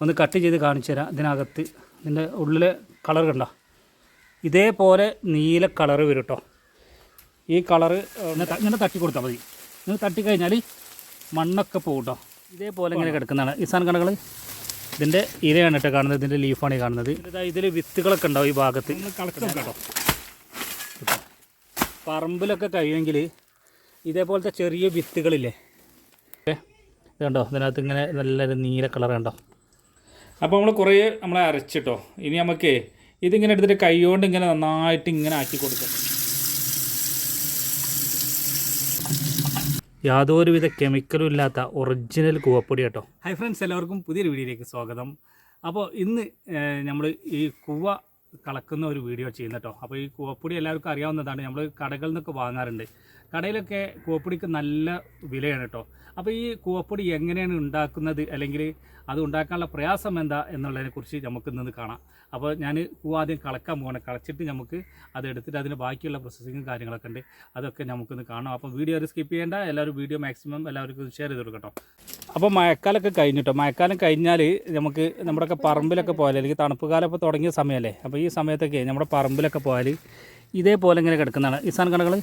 ഒന്ന് കട്ട് ചെയ്ത് കാണിച്ചു തരാം ഇതിനകത്ത്. ഇതിന്റെ ഉള്ളിലെ കളർ കണ്ടോ? ഇതേപോലെ നീല കളർ വരും കേട്ടോ ഈ കളറ് ഇങ്ങനെ തട്ടി കൊടുത്താൽ മതി. ഇങ്ങനെ തട്ടിക്കഴിഞ്ഞാൽ മണ്ണൊക്കെ പോകും കേട്ടോ ഇതേപോലെ ഇങ്ങനെ കിടക്കുന്നതാണ്. ഈ സാധനം കണകൾ ഇതിന്റെ ഇലയാണ് കേട്ടോ കാണുന്നത്. ഇതിന്റെ ലീഫാണ് ഈ കാണുന്നത്. ഇതാ ഇതിൽ വിത്തുകളൊക്കെ ഉണ്ടാവും ഈ ഭാഗത്ത്. കേട്ടോ പറമ്പിലൊക്കെ കഴിയുമെങ്കിൽ ഇതേപോലത്തെ ചെറിയ വിത്തുകളില്ലേ? ഇതുണ്ടോ? കണ്ടോ ഇതിനകത്ത് ഇങ്ങനെ നല്ലൊരു നീല കളർ കണ്ടോ? അപ്പോൾ നമ്മൾ കുറേ നമ്മളെ അരച്ചിട്ടോ. ഇനി നമുക്ക് ഇതിങ്ങനെ എടുത്തിട്ട് കൈകൊണ്ട് ഇങ്ങനെ നന്നായിട്ട് ഇങ്ങനെ ആക്കി കൊടുക്കണം യാതൊരുവിധ കെമിക്കലും ഇല്ലാത്ത ഒറിജിനൽ കൂവപ്പൊടി കേട്ടോ. ഹൈ ഫ്രണ്ട്സ് എല്ലാവർക്കും പുതിയൊരു വീഡിയോയിലേക്ക് സ്വാഗതം. അപ്പോൾ ഇന്ന് നമ്മൾ ഈ കുവ കളക്കുന്ന ഒരു വീഡിയോ ചെയ്യുന്ന കേട്ടോ. അപ്പോൾ ഈ കൂവപ്പൊടി എല്ലാവർക്കും അറിയാവുന്നതാണ്. നമ്മൾ കടകളിൽ നിന്നൊക്കെ വാങ്ങാറുണ്ട്. കടയിലൊക്കെ കൂവപ്പൊടിക്ക് നല്ല വിലയാണ് കേട്ടോ. അപ്പോൾ ഈ കൂവപ്പൊടി എങ്ങനെയാണ് ഉണ്ടാക്കുന്നത്? അല്ലെങ്കിൽ അത് ഉണ്ടാക്കാനുള്ള പ്രയാസം എന്താ? എന്നുള്ളതിനെക്കുറിച്ച് നമുക്ക് ഇന്ന് കാണാം. അപ്പോൾ ഞാൻ കൂവ ആദ്യം കളക്കാൻ പോകണം കളച്ചിട്ട് നമുക്ക് അത് എടുത്തിട്ട് അതിന് ബാക്കിയുള്ള പ്രോസസ്സിങ്ങും കാര്യങ്ങളൊക്കെ ഉണ്ട്. അതൊക്കെ നമുക്കൊന്ന് കാണാം. അപ്പോൾ വീഡിയോ ഒരു സ്കിപ്പ് ചെയ്യേണ്ട. എല്ലാവരും വീഡിയോ മാക്സിമം എല്ലാവർക്കും ഷെയർ ചെയ്ത് കൊടുക്കട്ടോ. അപ്പോൾ മഴക്കാലമൊക്കെ കഴിഞ്ഞിട്ടോ? മഴക്കാലം കഴിഞ്ഞാൽ നമുക്ക് നമ്മുടെയൊക്കെ പറമ്പിലൊക്കെ പോയാൽ അല്ലെങ്കിൽ തണുപ്പ് കാലം ഇപ്പോൾ തുടങ്ങിയ സമയമല്ലേ? അപ്പോൾ ഈ സമയത്തൊക്കെ നമ്മുടെ പറമ്പിലൊക്കെ പോയാൽ ഇതേപോലെ ഇങ്ങനെ കിടക്കുന്നതാണ്. ഈ സാധനം കണക്കുകൾ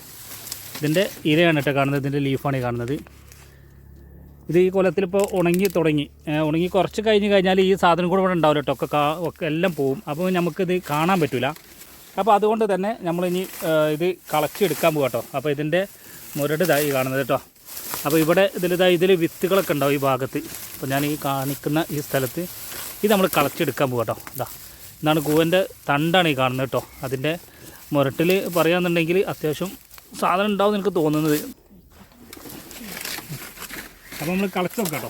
ഇതിന്റെ ഇരയാണ് കേട്ടോ കാണുന്നത്. ഇതിന്റെ ലീഫാണ് കാണുന്നത്. ഇത് ഈ കൊലത്തിൽ ഇപ്പോൾ ഉണങ്ങി തുടങ്ങി. ഉണങ്ങി കുറച്ച് കഴിഞ്ഞ് കഴിഞ്ഞാൽ ഈ സാധനം കൂടെ ഇവിടെ ഉണ്ടാവില്ല ഒക്കെ ഒക്കെ എല്ലാം പോവും. അപ്പോൾ നമുക്കിത് കാണാൻ പറ്റില്ല അപ്പോൾ അതുകൊണ്ട് തന്നെ നമ്മളിനി ഇത് ഇത് എടുക്കാൻ പോകാം കേട്ടോ. അപ്പോൾ ഇതിന്റെ മുരട് ഇതായി കാണുന്നത് കേട്ടോ. അപ്പോൾ ഇവിടെ ഇതിലിതാ ഇതിൽ വിത്തുകളൊക്കെ ഉണ്ടാവും ഈ ഭാഗത്ത്. അപ്പോൾ ഞാൻ ഈ കാണിക്കുന്ന ഈ സ്ഥലത്ത് ഇത് നമ്മൾ കളച്ചെടുക്കാൻ പോകാം കേട്ടോ. ഇതാ ഇതാണ് കൂവന്റെ തണ്ടാണ് ഈ കാണുന്നത് കേട്ടോ. അതിന്റെ മുരട്ടിൽ പറയുകയാണെന്നുണ്ടെങ്കിൽ അത്യാവശ്യം സാധനം ഉണ്ടാവും എനിക്ക് തോന്നുന്നത്. അപ്പോൾ നമ്മൾ കളച്ച് നോക്കാം കേട്ടോ.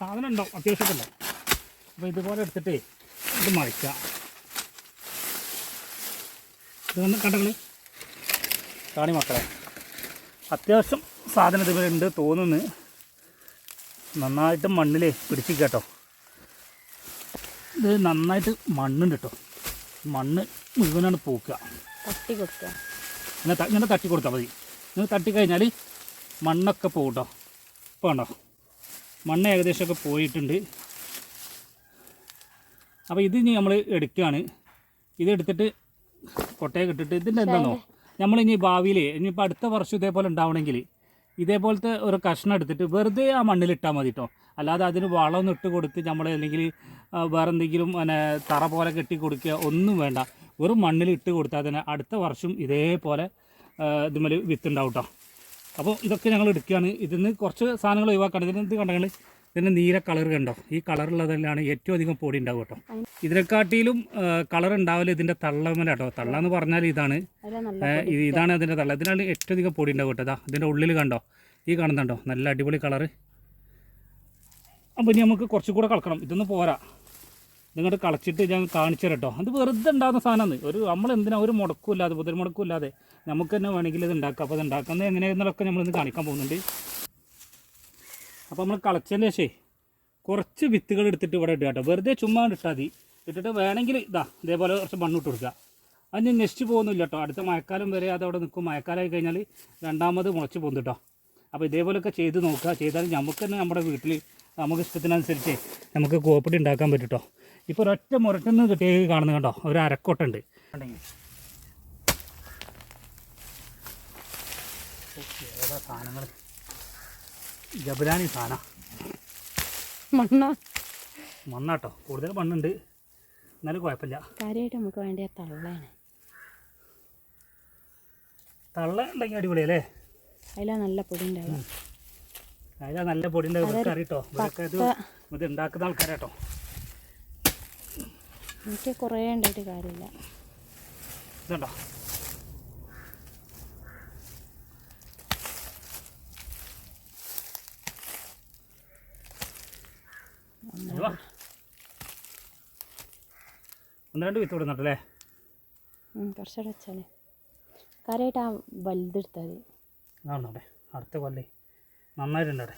സാധനം ഉണ്ടാവും അത്യാവശ്യത്തില്ല അപ്പോൾ ഇതുപോലെ എടുത്തിട്ട് ഇത് മറിക്കാം. ഇതൊന്ന് കണ്ടങ്ങൾ കാണി മക്കളെ. അത്യാവശ്യം സാധനം ഇതുപോലെ ഉണ്ട് തോന്നുന്നു. നന്നായിട്ട് മണ്ണിൽ പിടിച്ച് കേട്ടോ. ഇത് നന്നായിട്ട് മണ്ണുണ്ട് കേട്ടോ. മണ്ണ് മുഴുവനാണ് പൂക്കുക തട്ടി കൊടുക്കുക. ഇങ്ങനെ ഇങ്ങനെ തട്ടി കൊടുത്താൽ മതി. ഇങ്ങനെ തട്ടിക്കഴിഞ്ഞാൽ മണ്ണൊക്കെ പോകും കേട്ടോ ഇപ്പോൾ കണ്ടോ? മണ്ണ് ഏകദേശമൊക്കെ പോയിട്ടുണ്ട്. അപ്പോൾ ഇത് ഇനി നമ്മൾ എടുക്കുകയാണ് ഇത് എടുത്തിട്ട് കൊട്ടയൊക്കെ ഇട്ടിട്ട് ഇതിന്റെ എന്താണോ നമ്മൾ ഇനി ഭാവിയിൽ ഇനിയിപ്പോൾ അടുത്ത വർഷം ഇതേപോലെ ഉണ്ടാവണമെങ്കിൽ ഇതേപോലത്തെ ഒരു കഷ്ണം എടുത്തിട്ട് വെറുതെ ആ മണ്ണിലിട്ടാൽ മതി കേട്ടോ അല്ലാതെ അതിന് വളമൊന്നും ഇട്ട് കൊടുത്ത് നമ്മൾ അല്ലെങ്കിൽ വേറെ എന്തെങ്കിലും പിന്നെ തറ പോലെ കെട്ടി കൊടുക്കുക ഒന്നും വേണ്ട. വെറും മണ്ണിൽ ഇട്ട് കൊടുത്താൽ തന്നെ അടുത്ത വർഷം ഇതേപോലെ ഇതുമേൽ വിത്തുണ്ടാവും കേട്ടോ അപ്പോൾ ഇതൊക്കെ ഞങ്ങൾ എടുക്കുകയാണ്. ഇതിന്ന് കുറച്ച് സാധനങ്ങൾ ഒഴിവാക്കാണ്. ഇതിന് എന്ത് കണ്ടെങ്കിൽ ഇതിന്റെ നീല കളർ കണ്ടോ? ഈ കളറുള്ളതെല്ലാം ഏറ്റവും അധികം പൊടി ഉണ്ടാവും കേട്ടോ ഇതിനെക്കാട്ടിലും കളർ ഉണ്ടാവില്ല ഇതിന്റെ തള്ളമല കേട്ടോ തള്ള എന്ന് പറഞ്ഞാൽ ഇതാണ്. ഇതാണ് അതിന്റെ തള്ള. ഇതിനാണ് ഏറ്റവും അധികം പൊടി ഉണ്ടാവും കേട്ടോ ഇതാ ഇതിന്റെ ഉള്ളിൽ കണ്ടോ? ഈ കാണുന്നുണ്ടോ? നല്ല അടിപൊളി കളറ് അപ്പോൾ ഇനി നമുക്ക് കുറച്ചും കൂടെ കളക്കണം ഇതൊന്നും പോരാ. ഇതിങ്ങോട്ട് കളച്ചിട്ട് ഞാൻ കാണിച്ചു തരട്ടോ അത് വെറുതെ ഉണ്ടാകുന്ന സാധനമാണ്. ഒരു നമ്മൾ എന്തിനാ ഒരു മുടക്കും ഇല്ലാതെ പുതിയ മുടക്കും ഇല്ലാതെ നമുക്ക് തന്നെ വേണമെങ്കിൽ ഇത് ഉണ്ടാക്കാം. അപ്പോൾ അത് ഉണ്ടാക്കുന്നത് എങ്ങനെയെന്നുള്ളതൊക്കെ നമ്മളിന്ന് കാണിക്കാൻ പോകുന്നുണ്ട്. അപ്പോൾ നമ്മൾ കളച്ചതിന് ശേഷം കുറച്ച് വിത്തുകൾ എടുത്തിട്ട് ഇവിടെ ഇടുക കേട്ടോ. വെറുതെ ചുമ്മാ ഇട്ടാൽ മതി. ഇട്ടിട്ട് വേണമെങ്കിൽ ഇതാ ഇതേപോലെ കുറച്ച് മണ്ണിട്ട് കൊടുക്കുക. അതിന് നെക്സ്റ്റ് പോകുന്നില്ല കേട്ടോ. അടുത്ത മഴക്കാലം വരെ അത് അവിടെ നിൽക്കും. മഴക്കാലമായി കഴിഞ്ഞാൽ രണ്ടാമത് മുളച്ച് പോകും കേട്ടോ. അപ്പോൾ ഇതേപോലെയൊക്കെ ചെയ്ത് നോക്കുക. ചെയ്താൽ നമുക്ക് തന്നെ നമ്മുടെ വീട്ടിൽ നമുക്ക് ഇഷ്ടത്തിനനുസരിച്ച് നമുക്ക് കോപ്പിടി ഉണ്ടാക്കാൻ പറ്റും കേട്ടോ. ഇപ്പോൾ ഒരൊറ്റ മുരട്ടെന്ന് കിട്ടിയ കാണുന്നത് കണ്ടോ? ഒരു അരക്കോട്ടുണ്ട്. സാധനങ്ങൾ ജബലാനി സാധന. മണ്ണ. മണ്ണാട്ടോ കൂടുതൽ മണ്ണുണ്ട്. എന്നാലും കുഴപ്പമില്ല. കാര്യമായിട്ട് നമുക്ക് വേണ്ടിയ തള്ളയാണ്. തള്ള ഉണ്ടെങ്കിൽ അടിപൊളിയല്ലേ? അതിലാ നല്ല പൊടി ഉണ്ടാവും അതിലാ നല്ല പൊടി ഉണ്ടാവും അറിയട്ടോ പത്ത- ഇത് ഉണ്ടാക്കുന്ന ആൾക്കാരാട്ടോ. എനിക്ക് കുറേ ഉണ്ടായിട്ട് കാര്യമില്ല. ഇതുണ്ടോ? ഇത് ഒന്ന് രണ്ട് വിത്ത് കൊടുന്നിട്ടല്ലേ ഉം, കുറച്ചുകൂടെ വെച്ചാലേ. കാര്യമായിട്ട് ആ വലുതെടുത്താൽ മതി. ആണോടെ അടുത്ത കൊല്ലേ. നന്നായിട്ടുണ്ട് അവിടെ.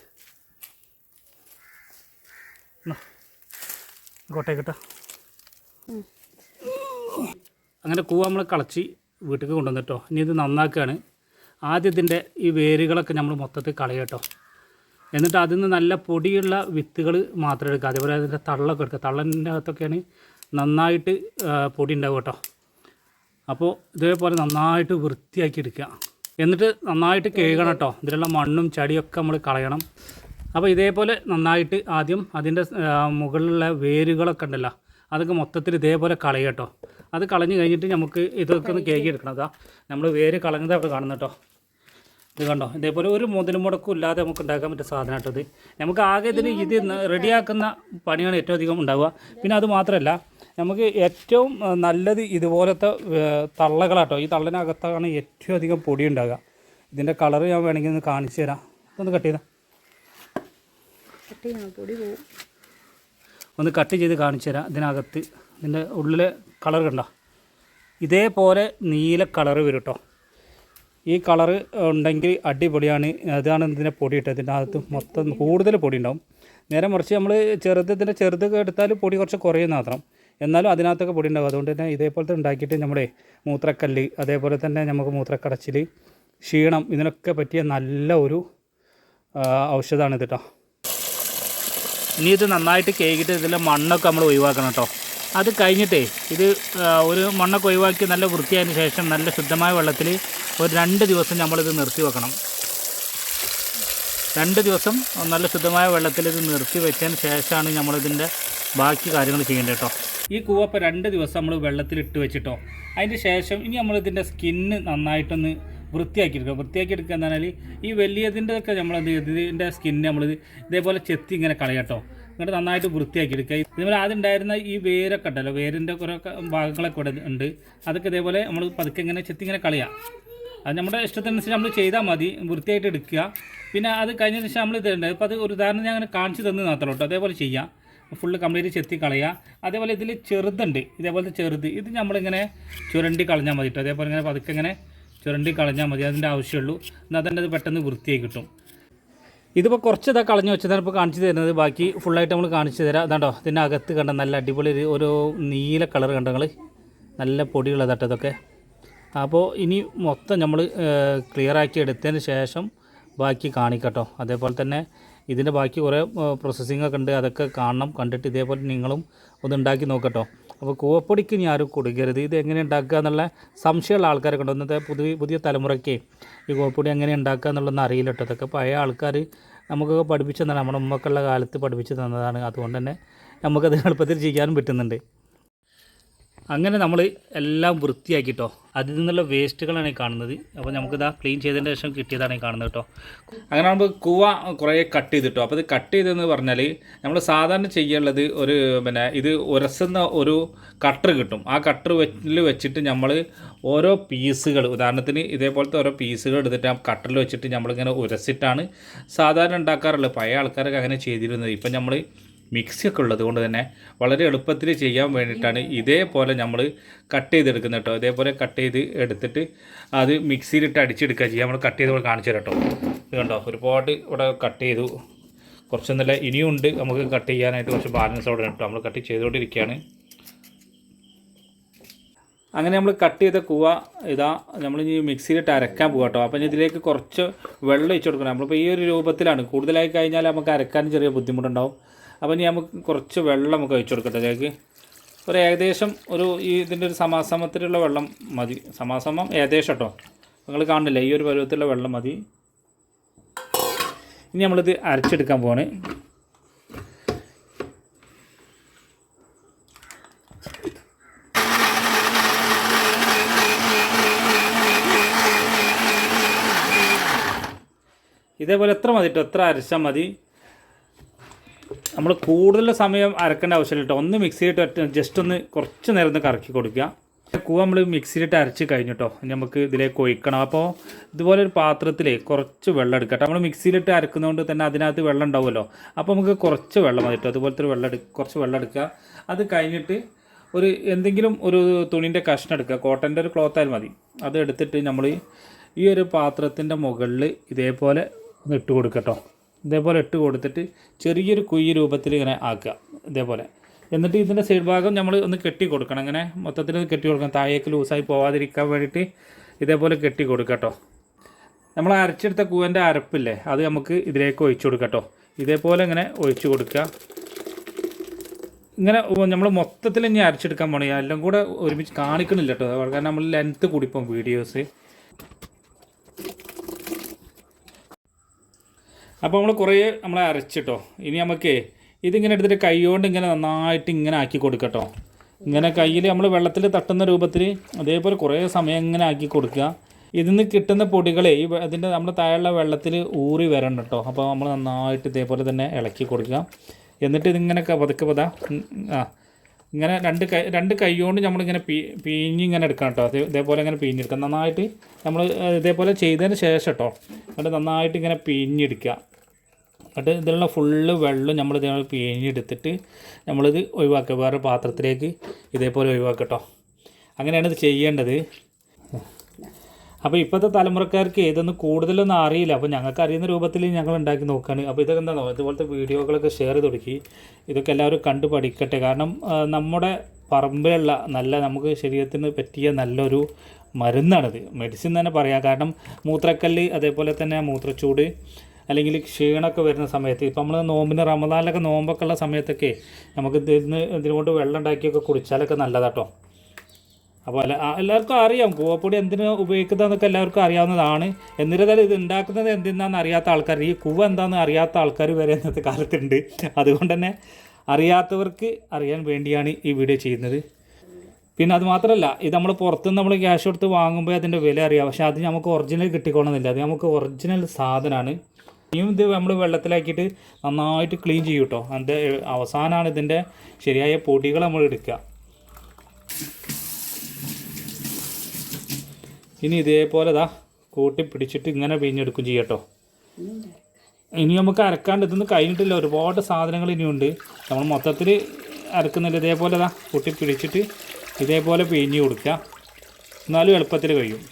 അങ്ങനെ കൂവ നമ്മൾ കളച്ച് വീട്ടിലേക്ക് കൊണ്ടുവന്നിട്ടോ. ഇനി ഇത് നന്നാക്കുകയാണ് ആദ്യം ഇതിന്റെ ഈ വേരുകളൊക്കെ നമ്മൾ മൊത്തത്തിൽ കളയട്ടോ എന്നിട്ട് അതിൽ നിന്ന് നല്ല പൊടിയുള്ള വിത്തുകൾ മാത്രം എടുക്കുക. അതേപോലെ അതിന്റെ തള്ളൊക്കെ എടുക്കുക. തള്ളന്റെ അകത്തൊക്കെയാണ് നന്നായിട്ട് പൊടി ഉണ്ടാവുക കേട്ടോ അപ്പോൾ ഇതേപോലെ നന്നായിട്ട് വൃത്തിയാക്കി എടുക്കുക. എന്നിട്ട് നന്നായിട്ട് കഴുകണം കേട്ടോ ഇതിലുള്ള മണ്ണും ചടിയൊക്കെ നമ്മൾ കളയണം. അപ്പോൾ ഇതേപോലെ നന്നായിട്ട് ആദ്യം അതിന്റെ മുകളിലുള്ള വേരുകളൊക്കെ ഉണ്ടല്ലോ. അതൊക്കെ മൊത്തത്തിൽ ഇതേപോലെ കളയുക കേട്ടോ. അത് കളഞ്ഞ് കഴിഞ്ഞിട്ട് നമുക്ക് ഇതൊക്കെ ഒന്ന് കേക്കി എടുക്കണം. അതാ നമ്മൾ വേര് കളഞ്ഞത് അവിടെ കാണുന്നു കേട്ടോ. ഇത് കണ്ടോ? ഇതേപോലെ ഒരു മുതൽ മുടക്കും ഇല്ലാതെ നമുക്ക് ഉണ്ടാക്കാൻ പറ്റിയ സാധനം കേട്ടോ ഇത്. നമുക്ക് ആകെ ഇതിന് ഇത് റെഡിയാക്കുന്ന പണിയാണ് ഏറ്റവും അധികം ഉണ്ടാവുക. പിന്നെ അത് മാത്രമല്ല നമുക്ക് ഏറ്റവും നല്ലത് ഇതുപോലത്തെ തള്ളകളാട്ടോ ഈ തള്ളിനകത്താണ് ഏറ്റവും അധികം പൊടി ഉണ്ടാകുക ഇതിന്റെ കളർ ഞാൻ വേണമെങ്കിൽ ഒന്ന് കാണിച്ചു തരാം. ഒന്ന് കട്ട് ചെയ്താൽ പൊടി പോവും. ഒന്ന് കട്ട് ചെയ്ത് കാണിച്ചു തരാം. ഇതിനകത്ത് ഇതിന്റെ ഉള്ളിലെ കളർ കണ്ടോ? ഇതേപോലെ നീല കളർ വരും കേട്ടോ. ഈ കളർ ഉണ്ടെങ്കിൽ അടിപൊളിയാണ്. അതാണ് ഇതിന്റെ പൊടി ഇട്ടത്. ഇതിന്റെ അകത്ത് മൊത്തം കൂടുതൽ പൊടി ഉണ്ടാവും. നേരെ മറിച്ച് നമ്മൾ ചെറുത് ഇതിന്റെ ചെറുത് എടുത്താൽ പൊടി കുറച്ച് കുറയും മാത്രം. എന്നാലും അതിനകത്തൊക്കെ പൊടി ഉണ്ടാവും. അതുകൊണ്ട് തന്നെ ഇതേപോലത്തെ ഉണ്ടാക്കിയിട്ട് നമ്മുടെ മൂത്രക്കല്ല് അതേപോലെ തന്നെ നമുക്ക് മൂത്രക്കടച്ചിൽ ക്ഷീണം ഇതിനൊക്കെ പറ്റിയ നല്ല ഒരു ഔഷധമാണ് ഇത് കേട്ടോ. ഇനി ഇത് നന്നായിട്ട് കേക്കിട്ട് ഇതിലെ മണ്ണൊക്കെ നമ്മൾ ഒഴിവാക്കണം കേട്ടോ. അത് കഴിഞ്ഞിട്ടേ ഇത് ഒരു മണ്ണൊക്കെ ഒഴിവാക്കി നല്ല വൃത്തിയായതിന് ശേഷം നല്ല ശുദ്ധമായ വെള്ളത്തിൽ ഒരു രണ്ട് ദിവസം നമ്മളിത് നിർത്തി വെക്കണം. രണ്ട് ദിവസം നല്ല ശുദ്ധമായ വെള്ളത്തിൽ ഇത് നിർത്തി വെച്ചതിന് ശേഷമാണ് നമ്മളിതിന്റെ ബാക്കി കാര്യങ്ങൾ ചെയ്യേണ്ടത് കേട്ടോ. ഈ കൂവപ്പം രണ്ട് ദിവസം നമ്മൾ വെള്ളത്തിൽ ഇട്ട് വെച്ചിട്ടോ. അതിന്റെ ശേഷം ഇനി നമ്മളിതിന്റെ സ്കിന്ന് നന്നായിട്ടൊന്ന് വൃത്തിയാക്കി എടുക്കുക വൃത്തിയാക്കി എടുക്കുക എന്ന് പറഞ്ഞാൽ ഈ വലിയതിന്റെ ഒക്കെ നമ്മൾ ഇതിന്റെ സ്കിന്ന് നമ്മൾ ഇതേപോലെ ചെത്തി ഇങ്ങനെ കളയട്ടോ എന്നിട്ട് നന്നായിട്ട് വൃത്തിയാക്കി എടുക്കുക ഇതുപോലെ ആദ്യം ഉണ്ടായിരുന്ന ഈ വേരൊക്കെ ഉണ്ടല്ലോ. വേരിന്റെ കുറേ ഭാഗങ്ങളൊക്കെ ഇവിടെ ഉണ്ട്. അതൊക്കെ ഇതേപോലെ നമ്മൾ പതുക്കെ ഇങ്ങനെ ചെത്തി ഇങ്ങനെ കളയാം. അത് നമ്മുടെ ഇഷ്ടത്തിനനുസരിച്ച് നമ്മൾ ചെയ്താൽ മതി. വൃത്തിയായിട്ട് എടുക്കുക. പിന്നെ അത് കഴിഞ്ഞ ശേഷം നമ്മൾ ഇതുണ്ട് അപ്പോൾ അത് ഒരു ഉദാഹരണം ഞാൻ അങ്ങനെ കാണിച്ചു തന്നു മാത്രമേ കേട്ടോ. അതേപോലെ ചെയ്യാം. ഫുള്ള് കംപ്ലീറ്റ് ചെത്തി കളയുക. അതേപോലെ ഇതിൽ ചെറുതുണ്ട്. ഇതേപോലത്തെ ചെറുത്. ഇത് നമ്മളിങ്ങനെ ചുരണ്ടി കളഞ്ഞാൽ മതി കേട്ടോ. അതേപോലെ ഇങ്ങനെ പതുക്കെ ഇങ്ങനെ ചുരണ്ടി കളഞ്ഞാൽ മതി അതിന്റെ ആവശ്യമുള്ളൂ. എന്നാൽ തന്നെ അത് പെട്ടെന്ന് വൃത്തിയായി കിട്ടും. ഇതിപ്പോൾ കുറച്ച് ഇതാ കളഞ്ഞു വെച്ചതാണ് ഇപ്പോൾ കാണിച്ചു തരുന്നത്. ബാക്കി ഫുള്ളായിട്ട് നമ്മൾ കാണിച്ചു തരാം. അതാണ്ടോ ഇതിന്റെ അകത്ത് കണ്ട നല്ല അടിപൊളി ഒരു- നീല കളർ കണ്ട നിങ്ങൾ നല്ല പൊടിയുള്ളതാട്ടോ ഇതൊക്കെ. അപ്പോൾ ഇനി മൊത്തം നമ്മൾ ക്ലിയർ ആക്കി എടുത്തതിന് ശേഷം ബാക്കി കാണിക്കട്ടോ. അതേപോലെ തന്നെ ഇതിന്റെ ബാക്കി കുറേ പ്രോസസ്സിംഗ് ഒക്കെ ഉണ്ട്. അതൊക്കെ കാണണം കണ്ടിട്ട് ഇതേപോലെ നിങ്ങളും ഒന്ന് ഉണ്ടാക്കി നോക്കട്ടോ. അപ്പോൾ കൂവപ്പൊടിക്ക് ഇനി ആരും കൊടുക്കരുത്. ഇത് എങ്ങനെ ഉണ്ടാക്കുക എന്നുള്ള സംശയമുള്ള ആൾക്കാരെ ഉണ്ട് ഇന്നത്തെ പുതിയ പുതിയ തലമുറയ്ക്ക് ഈ കൂവപ്പൊടി എങ്ങനെ ഉണ്ടാക്കുക എന്നുള്ളതൊന്നും അറിയില്ല കേട്ടോ. അതൊക്കെ പഴയ ആൾക്കാർ നമുക്കൊക്കെ പഠിപ്പിച്ചു തന്നെ നമ്മുടെ ഉമ്മക്കുള്ള കാലത്ത് പഠിപ്പിച്ചു തന്നതാണ്. അതുകൊണ്ട് തന്നെ നമുക്കത് എളുപ്പത്തിൽ ചെയ്യാനും പറ്റുന്നുണ്ട്. അങ്ങനെ നമ്മൾ എല്ലാം വൃത്തിയാക്കിട്ടോ. അതിൽ നിന്നുള്ള വേസ്റ്റുകളാണ് ഈ കാണുന്നത്. അപ്പോൾ നമുക്കിതാ ക്ലീൻ ചെയ്തതിന് ശേഷം കിട്ടിയതാണ് ഈ കാണുന്നത് കേട്ടോ. അങ്ങനെ ആകുമ്പോൾ കുവ കുറേ കട്ട് ചെയ്തിട്ടോ. അപ്പോൾ ഇത് കട്ട് ചെയ്തതെന്ന് പറഞ്ഞാൽ നമ്മൾ സാധാരണ ചെയ്യാനുള്ളത് ഒരു പിന്നെ ഇത് ഉരസുന്ന ഒരു കട്ടർ കിട്ടും. ആ കട്ടർ വെച്ചിൽ വെച്ചിട്ട് നമ്മൾ ഓരോ പീസുകൾ ഉദാഹരണത്തിന് ഇതേപോലത്തെ ഓരോ പീസുകൾ എടുത്തിട്ട് ആ കട്ടറിൽ വെച്ചിട്ട് നമ്മളിങ്ങനെ ഉരസിട്ടാണ് സാധാരണ ഉണ്ടാക്കാറുള്ളത്. പഴയ ആൾക്കാരൊക്കെ അങ്ങനെ ചെയ്തിരുന്നത്. ഇപ്പം നമ്മൾ മിക്സിയൊക്കെ ഉള്ളത് കൊണ്ട് തന്നെ വളരെ എളുപ്പത്തിൽ ചെയ്യാൻ വേണ്ടിയിട്ടാണ് ഇതേപോലെ നമ്മൾ കട്ട് ചെയ്തെടുക്കുന്നത് കേട്ടോ. ഇതേപോലെ കട്ട് ചെയ്ത് എടുത്തിട്ട് അത് മിക്സിയിലിട്ട് അടിച്ചെടുക്കുക ചെയ്യുക നമ്മൾ കട്ട് ചെയ്ത് കാണിച്ചു തരാം കേട്ടോ. ഇത് കണ്ടോ? ഒരുപാട് ഇവിടെ കട്ട് ചെയ്തു. കുറച്ചൊന്നുമില്ല ഇനിയും ഉണ്ട്. നമുക്ക് കട്ട് ചെയ്യാനായിട്ട് കുറച്ച് ബാലൻസ് അവിടെ കേട്ടോ. നമ്മൾ കട്ട് ചെയ്തുകൊണ്ടിരിക്കുകയാണ്. അങ്ങനെ നമ്മൾ കട്ട് ചെയ്ത കൂവ ഇതാ നമ്മൾ ഇനി മിക്സിയിലിട്ട് അരക്കാൻ പോകാം കേട്ടോ. അപ്പം ഇതിലേക്ക് കുറച്ച് വെള്ളം ഒഴിച്ച് കൊടുക്കണം. നമ്മളിപ്പോൾ ഈ ഒരു രൂപത്തിലാണ്. കൂടുതലായി കഴിഞ്ഞാൽ നമുക്ക് അരക്കാൻ ചെറിയ ബുദ്ധിമുട്ടുണ്ടാവും. അപ്പോൾ ഇനി നമുക്ക് കുറച്ച് വെള്ളം നമുക്ക് ഒഴിച്ചു കൊടുക്കട്ടെ. ഇതിലേക്ക് ഒരു ഏകദേശം ഒരു ഈ ഇതിന്റെ ഒരു സമാസമത്തിലുള്ള വെള്ളം മതി. സമാസമം ഏകദേശം കേട്ടോ. നിങ്ങൾ കാണില്ല ഈ ഒരു പരുവത്തിലുള്ള വെള്ളം മതി. ഇനി നമ്മളിത് അരച്ചെടുക്കാൻ പോവാണ്. ഇതേപോലെ എത്ര മതി കേട്ടോ എത്ര അരച്ചാൽ മതി? നമ്മൾ കൂടുതൽ സമയം അരക്കേണ്ട ആവശ്യമില്ല കേട്ടോ ഒന്ന് മിക്സിയിലിട്ട് ജസ്റ്റ് ഒന്ന് കുറച്ച് നേരം ഒന്ന് കറക്കി കൊടുക്കുക. കൂവ നമ്മൾ മിക്സിയിലിട്ട് അരച്ച് കഴിഞ്ഞു കേട്ടോ നമുക്ക് ഇതിലേക്ക് ഒഴിക്കണം. അപ്പോൾ ഇതുപോലെ ഒരു പാത്രത്തിൽ കുറച്ച് വെള്ളം എടുക്കുക നമ്മൾ മിക്സിയിലിട്ട് അരക്കുന്നതുകൊണ്ട് തന്നെ അതിനകത്ത് വെള്ളം ഉണ്ടാവുമല്ലോ. അപ്പോൾ നമുക്ക് കുറച്ച് വെള്ളം മതി കേട്ടോ അതുപോലത്തെ വെള്ളം എടുക്കുക കുറച്ച് വെള്ളം എടുക്കുക. അത് കഴിഞ്ഞിട്ട് ഒരു എന്തെങ്കിലും ഒരു തുണിന്റെ കഷ്ണം എടുക്കുക. കോട്ടന്റെ ഒരു ക്ലോത്ത് ആയാലും മതി. അത് എടുത്തിട്ട് നമ്മൾ ഈ ഒരു പാത്രത്തിന്റെ മുകളിൽ ഇതേപോലെ ഒന്ന് ഇട്ട് കൊടുക്കുക കേട്ടോ ഇതേപോലെ ഇട്ട് കൊടുത്തിട്ട് ചെറിയൊരു കുയ്യ് രൂപത്തിൽ ഇങ്ങനെ ആക്കുക ഇതേപോലെ. എന്നിട്ട് ഇതിന്റെ സൈഡ് ഭാഗം നമ്മൾ ഒന്ന് കെട്ടി കൊടുക്കണം. അങ്ങനെ മൊത്തത്തിൽ കെട്ടി കൊടുക്കണം. താഴേക്ക് ലൂസായി പോവാതിരിക്കാൻ വേണ്ടിയിട്ട് ഇതേപോലെ കെട്ടി കൊടുക്കുക കേട്ടോ നമ്മൾ അരച്ചെടുത്ത കൂവന്റെ അരപ്പില്ലേ അത് നമുക്ക് ഇതിലേക്ക് ഒഴിച്ചു കൊടുക്കാം കേട്ടോ ഇതേപോലെ ഇങ്ങനെ ഒഴിച്ചു കൊടുക്കുക. ഇങ്ങനെ നമ്മൾ മൊത്തത്തിൽ ഇനി അരച്ചെടുക്കാൻ പോകണം എല്ലാം കൂടെ ഒരുമിച്ച് കാണിക്കണില്ല കേട്ടോ കാരണം നമ്മൾ ലെങ്ത്ത് കൂടിപ്പം വീഡിയോസ് അപ്പോൾ നമ്മൾ കുറേ നമ്മൾ അരച്ചിട്ടോ. ഇനി നമുക്ക് ഇതിങ്ങനെ എടുത്തിട്ട് കൈ കൊണ്ട് ഇങ്ങനെ നന്നായിട്ട് ഇങ്ങനെ ആക്കി കൊടുക്കട്ടോ. ഇങ്ങനെ കയ്യിൽ നമ്മൾ വെള്ളത്തിൽ തട്ടുന്ന രൂപത്തിൽ അതേപോലെ കുറേ സമയം ഇങ്ങനെ ആക്കി കൊടുക്കുക. ഇതിൽ നിന്ന് കിട്ടുന്ന പൊടികളെ ഈ അതിന്റെ നമ്മുടെ താഴെയുള്ള വെള്ളത്തിൽ ഊറി വരണം കേട്ടോ അപ്പോൾ നമ്മൾ നന്നായിട്ട് ഇതേപോലെ തന്നെ ഇളക്കി കൊടുക്കുക. എന്നിട്ട് ഇതിങ്ങനെ പതുക്കെ പതാ ആ ഇങ്ങനെ രണ്ട് കൈ രണ്ട് കൈ കൊണ്ട് നമ്മളിങ്ങനെ പീ പീഞ്ഞ് ഇങ്ങനെ എടുക്കാം കേട്ടോ ഇതേപോലെ ഇങ്ങനെ പീഞ്ഞെടുക്കാം നന്നായിട്ട് നമ്മൾ ഇതേപോലെ ചെയ്തതിന് ശേഷം കേട്ടോ എന്നിട്ട് നന്നായിട്ട് ഇങ്ങനെ പീഞ്ഞെടുക്കുക. എന്നിട്ട് ഇതിലുള്ള ഫുള്ള് വെള്ളം നമ്മൾ ഇതേപോലെ പിഴിഞ്ഞെടുത്തിട്ട് നമ്മളിത് ഒഴിവാക്കുക. വേറെ പാത്രത്തിലേക്ക് ഇതേപോലെ ഒഴിവാക്കട്ടോ അങ്ങനെയാണ് ഇത് ചെയ്യേണ്ടത്. അപ്പോൾ ഇപ്പോഴത്തെ തലമുറക്കാർക്ക് ഇതൊന്നും കൂടുതലൊന്നും അറിയില്ല. അപ്പോൾ ഞങ്ങൾക്ക് അറിയുന്ന രൂപത്തിൽ ഞങ്ങൾ ഉണ്ടാക്കി നോക്കുകയാണ് അപ്പോൾ ഇതൊക്കെ എന്താണോ ഇതുപോലത്തെ വീഡിയോകളൊക്കെ ഷെയർ ചെയ്ത് കൊടുക്കി. ഇതൊക്കെ എല്ലാവരും കണ്ടു പഠിക്കട്ടെ. കാരണം നമ്മുടെ പറമ്പിലുള്ള നല്ല നമുക്ക് ശരീരത്തിന് പറ്റിയ നല്ലൊരു മരുന്നാണിത്. മെഡിസിൻ തന്നെ പറയാം. കാരണം മൂത്രക്കല്ല് അതേപോലെ തന്നെ മൂത്രച്ചൂട് അല്ലെങ്കിൽ ക്ഷീണമൊക്കെ വരുന്ന സമയത്ത് ഇപ്പം നമ്മൾ നോമ്പിന് റമദാനിലൊക്കെ നോമ്പൊക്കെ ഉള്ള സമയത്തൊക്കെ നമുക്ക് ഇതിന് ഇതിനുകൊണ്ട് വെള്ളം ഉണ്ടാക്കിയൊക്കെ കുടിച്ചാലൊക്കെ നല്ലതാട്ടോ. അപ്പോൾ അല്ല എല്ലാവർക്കും അറിയാം കൂവപ്പൊടി എന്തിനു ഉപയോഗിക്കുന്നതെന്നൊക്കെ എല്ലാവർക്കും അറിയാവുന്നതാണ്. എന്നിരുന്നാലും ഇത് ഉണ്ടാക്കുന്നത് എന്തിനാണെന്ന് അറിയാത്ത ആൾക്കാർ ഈ കൂവ എന്താണെന്ന് അറിയാത്ത ആൾക്കാർ വരെ ഇന്നത്തെ കാലത്തുണ്ട്. അതുകൊണ്ട് തന്നെ അറിയാത്തവർക്ക് അറിയാൻ വേണ്ടിയാണ് ഈ വീഡിയോ ചെയ്യുന്നത്. പിന്നെ അത് മാത്രമല്ല ഇത് നമ്മൾ പുറത്തുനിന്ന് നമ്മൾ ക്യാഷ് കൊടുത്ത് വാങ്ങുമ്പോൾ അതിന്റെ വില അറിയാം. പക്ഷേ അത് നമുക്ക് ഒറിജിനൽ കിട്ടിക്കോണമെന്നില്ല അത് നമുക്ക് ഒറിജിനൽ സാധനമാണ്. ഇനിയും ഇത് നമ്മൾ വെള്ളത്തിലാക്കിയിട്ട് നന്നായിട്ട് ക്ലീൻ ചെയ്യും കേട്ടോ അതിന്റെ അവസാനമാണ് ഇതിന്റെ ശരിയായ പൊടികൾ നമ്മൾ എടുക്കുക. ഇനി ഇതേപോലെ ദാ കൂട്ടി പിടിച്ചിട്ട് ഇങ്ങനെ പിഴിഞ്ഞെടുക്കും ചെയ്യട്ടോ. ഇനി നമുക്ക് അരക്കാണ്ട് ഇതൊന്നും കഴിഞ്ഞിട്ടില്ല. ഒരുപാട് സാധനങ്ങൾ ഇനിയുണ്ട്. നമ്മൾ മൊത്തത്തിൽ അരക്കുന്നില്ല. ഇതേപോലെ ദാ കൂട്ടി പിടിച്ചിട്ട് ഇതേപോലെ പിഴിഞ്ഞ് കൊടുക്കുക. എന്നാലും എളുപ്പത്തിൽ കഴിയും.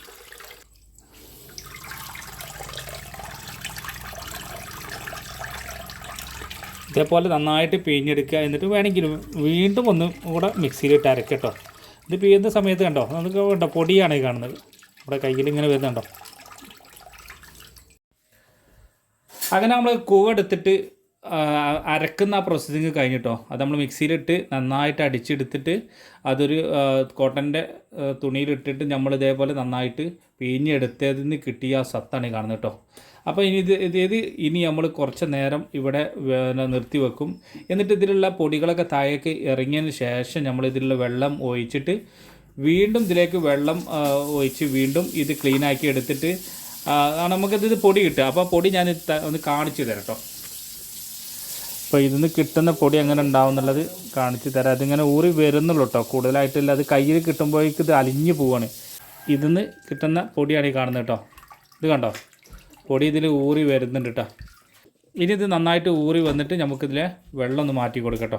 ഇതേപോലെ നന്നായിട്ട് പിഴിഞ്ഞെടുക്കുക എന്നിട്ട് വേണമെങ്കിൽ വീണ്ടും ഒന്ന് കൂടെ മിക്സിയിലിട്ട് അരക്കട്ടോ ഇത് പിഴിയുന്ന സമയത്ത് കണ്ടോ? നമുക്ക് കണ്ടോ? പൊടിയാണ് ഈ കാണുന്നത്. നമ്മുടെ കയ്യിൽ ഇങ്ങനെ വരുന്നുണ്ടോ? അങ്ങനെ നമ്മൾ കൂവ എടുത്തിട്ട് അരക്കുന്ന ആ പ്രോസസ്സിങ് കഴിഞ്ഞിട്ടോ? അത് നമ്മൾ മിക്സിയിലിട്ട് നന്നായിട്ട് അടിച്ചെടുത്തിട്ട് അതൊരു കോട്ടന്റെ തുണിയിലിട്ടിട്ട് നമ്മൾ ഇതേപോലെ നന്നായിട്ട് പിഴിഞ്ഞെടുത്തതിൽ നിന്ന് കിട്ടിയ ആ സത്താണ് കാണുന്നത് കേട്ടോ. അപ്പോൾ ഇനി ഇത് ഇത് ഇനി നമ്മൾ കുറച്ച് നേരം ഇവിടെ നിർത്തി വെക്കും. എന്നിട്ട് ഇതിലുള്ള പൊടികളൊക്കെ താഴേക്ക് ഇറങ്ങിയതിന് ശേഷം നമ്മൾ ഇതിലുള്ള വെള്ളം ഒഴിച്ചിട്ട് വീണ്ടും ഇതിലേക്ക് വെള്ളം ഒഴിച്ച് വീണ്ടും ഇത് ക്ലീൻ ആക്കി എടുത്തിട്ട് നമുക്കിത് പൊടി കിട്ടുക. അപ്പോൾ പൊടി ഞാൻ ഒന്ന് കാണിച്ചു തരാം കേട്ടോ അപ്പോൾ ഇതിന്ന് കിട്ടുന്ന പൊടി എങ്ങനെ ഉണ്ടാവും എന്നുള്ളത് കാണിച്ചു തരാം. അതിങ്ങനെ ഊറി വരുന്നുള്ളൂ കേട്ടോ കൂടുതലായിട്ടില്ല. അത് കയ്യിൽ കിട്ടുമ്പോഴേക്കും ഇത് അലിഞ്ഞു പോവാണ്. ഇതിന്ന് കിട്ടുന്ന പൊടിയാണ് ഈ കാണുന്നത് കേട്ടോ ഇത് കണ്ടോ? പൊടി ഇതിൽ ഊറി വരുന്നുണ്ട് കേട്ടോ ഇനി ഇത് നന്നായിട്ട് ഊറി വന്നിട്ട് നമുക്കിതിലെ വെള്ളം ഒന്ന് മാറ്റി കൊടുക്കട്ടോ.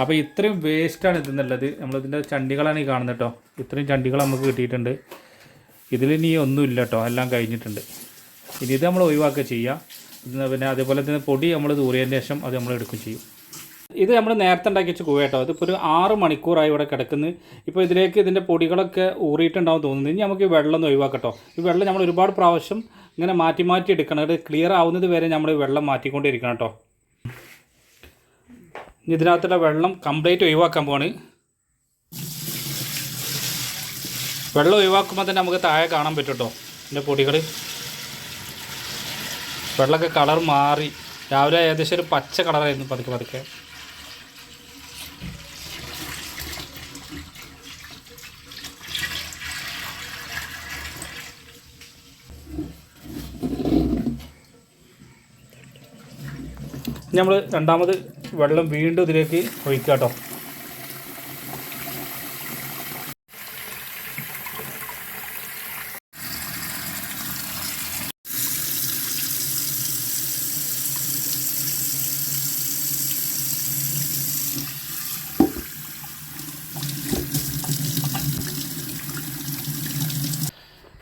അപ്പോൾ ഇത്രയും വേസ്റ്റാണ് ഇതെന്നുള്ളത്. നമ്മളിതിന്റെ ചണ്ടികളാണ് ഈ കാണുന്നത് കേട്ടോ ഇത്രയും ചണ്ടികൾ നമുക്ക് കിട്ടിയിട്ടുണ്ട്. ഇതിൽ ഇനി ഒന്നുമില്ല കേട്ടോ എല്ലാം കഴിഞ്ഞിട്ടുണ്ട്. ഇനി ഇത് നമ്മൾ ഒഴിവാക്കുക ചെയ്യുക പിന്നെ അതേപോലെ തന്നെ പൊടി നമ്മൾ ഊറിയതിന് ശേഷം അത് നമ്മൾ എടുക്കുകയും ചെയ്യും. ഇത് നമ്മൾ നേരത്തെ ഉണ്ടാക്കി വെച്ച് കൂവ കേട്ടോ ഇതിപ്പോൾ ഒരു ആറ് മണിക്കൂറായി ഇവിടെ കിടക്കുന്നു. ഇപ്പോൾ ഇതിലേക്ക് ഇതിന്റെ പൊടികളൊക്കെ ഊറിയിട്ടുണ്ടാവും തോന്നുന്നു. ഇനി നമുക്ക് വെള്ളം ഒന്ന് ഒഴിവാക്കട്ടോ. ഈ വെള്ളം നമ്മൾ ഒരുപാട് പ്രാവശ്യം ഇങ്ങനെ മാറ്റി മാറ്റി എടുക്കണം. ഇത് ക്ലിയർ ആവുന്നത് വരെ നമ്മൾ വെള്ളം മാറ്റിക്കൊണ്ടിരിക്കണം കേട്ടോ. ഇതിനകത്തുള്ള വെള്ളം കംപ്ലീറ്റ് ഒഴിവാക്കാൻ പോവാണ്. വെള്ളം ഒഴിവാക്കുമ്പോൾ തന്നെ നമുക്ക് താഴെ കാണാൻ പറ്റും കേട്ടോ ഇതിന്റെ പൊടികൾ വെള്ളമൊക്കെ കളർ മാറി. രാവിലെ ഏകദേശം ഒരു പച്ച കളറായിരുന്നു പതുക്കെ പതുക്കെ. നമ്മൾ രണ്ടാമത് വെള്ളം വീണ്ടും ഇതിലേക്ക് ഒഴിക്കുക കേട്ടോ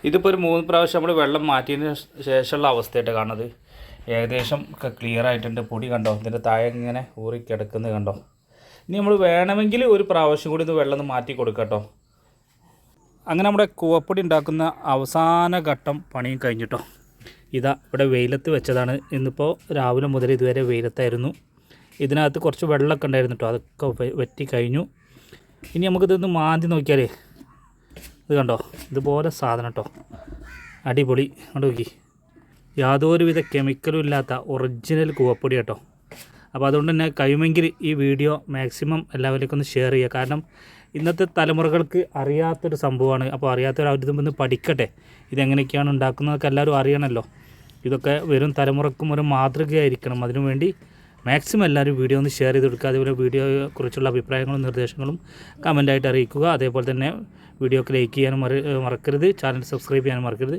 ഇതിപ്പോൾ ഒരു മൂന്ന് പ്രാവശ്യം നമ്മൾ വെള്ളം മാറ്റിയതിന് ശേഷമുള്ള അവസ്ഥയായിട്ട് കാണുന്നത്. ഏകദേശം ഒക്കെ ക്ലിയർ ആയിട്ടുണ്ട്. പൊടി കണ്ടോ? ഇതിന്റെ താഴെ ഇങ്ങനെ ഊറി കിടക്കുന്നത് കണ്ടോ? ഇനി നമ്മൾ വേണമെങ്കിൽ ഒരു പ്രാവശ്യം കൂടി ഇത് വെള്ളം മാറ്റി കൊടുക്കട്ടോ കേട്ടോ. അങ്ങനെ നമ്മുടെ കൂവപ്പൊടി ഉണ്ടാക്കുന്ന അവസാന ഘട്ടം പണിയും കഴിഞ്ഞിട്ടോ. ഇതാ ഇവിടെ വെയിലത്ത് വെച്ചതാണ്. ഇന്നിപ്പോൾ രാവിലെ മുതൽ ഇതുവരെ വെയിലത്തായിരുന്നു. ഇതിനകത്ത് കുറച്ച് വെള്ളമൊക്കെ ഉണ്ടായിരുന്നു കേട്ടോ. അതൊക്കെ വറ്റി കഴിഞ്ഞു. ഇനി നമുക്കിതൊന്ന് മാന്തി നോക്കിയാലേ. ഇത് കണ്ടോ? ഇതുപോലെ സാധനം കേട്ടോ. അടിപൊളി. കണ്ടു നോക്കി. യാതൊരുവിധ കെമിക്കലും ഇല്ലാത്ത ഒറിജിനൽ കൂവപ്പൊടി കേട്ടോ. അപ്പോൾ അതുകൊണ്ട് തന്നെ കഴിയുമെങ്കിൽ ഈ വീഡിയോ മാക്സിമം എല്ലാവരിലേക്കും ഒന്ന് ഷെയർ ചെയ്യുക. കാരണം ഇന്നത്തെ തലമുറകൾക്ക് അറിയാത്തൊരു സംഭവമാണ്. അപ്പോൾ അറിയാത്തവർ അവരിതും ഒന്ന് പഠിക്കട്ടെ. ഇതെങ്ങനെയൊക്കെയാണ് ഉണ്ടാക്കുന്നതൊക്കെ എല്ലാവരും അറിയണമല്ലോ ഇതൊക്കെ വരും തലമുറക്കും ഒരു മാതൃകയായിരിക്കണം. അതിനുവേണ്ടി മാക്സിമം എല്ലാവരും വീഡിയോ ഒന്ന് ഷെയർ ചെയ്ത് കൊടുക്കുക. അതേപോലെ വീഡിയോയെക്കുറിച്ചുള്ള അഭിപ്രായങ്ങളും നിർദ്ദേശങ്ങളും കമന്റായിട്ട് അറിയിക്കുക. അതേപോലെ തന്നെ വീഡിയോക്ക് ലൈക്ക് ചെയ്യാനും മറക്കരുത്. ചാനൽ സബ്സ്ക്രൈബ് ചെയ്യാനും മറക്കരുത്.